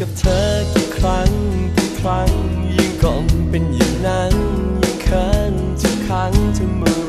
กับเธอกี่ครั้งกี่ครั้งยิ่งคงเป็นอย่างนั้นยิ่งเขินทุกครั้งทุกมือ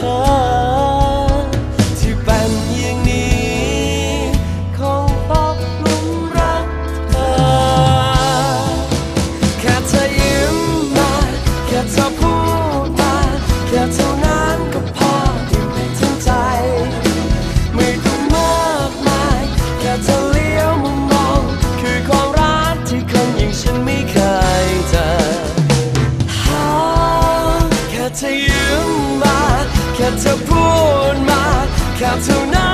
他。 แค่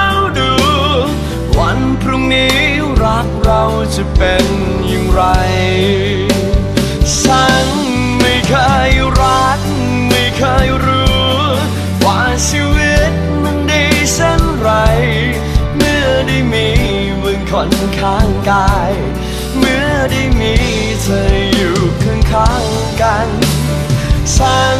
น จะเป็นอย่างไร ฉันไม่เคยรัก ไม่เคยรู้ ว่าชีวิตมันดีเช่นไร เมื่อได้มีมึงคนข้างกาย เมื่อได้มีเธออยู่ข้างข้างๆกัน ฉัน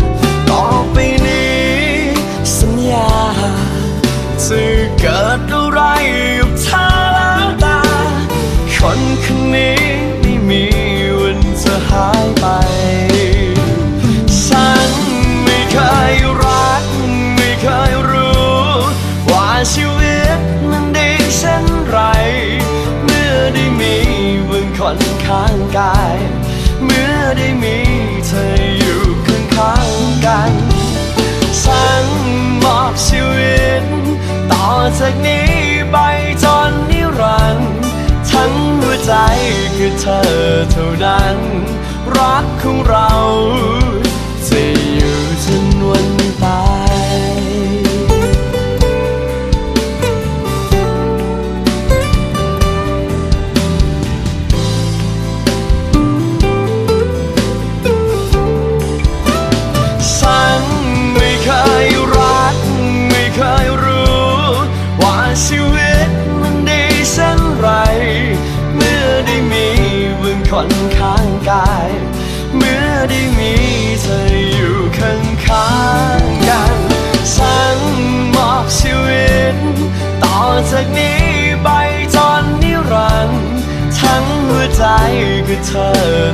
ื่อเกิดอะไร เธอเท่านั้น รักของเราากนี้ไปจนนิรันด์ทั้งหัวใจคือเธอ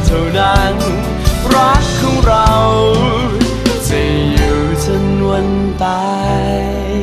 เท่านั้น รักของเรา จะอยู่จนวันตาย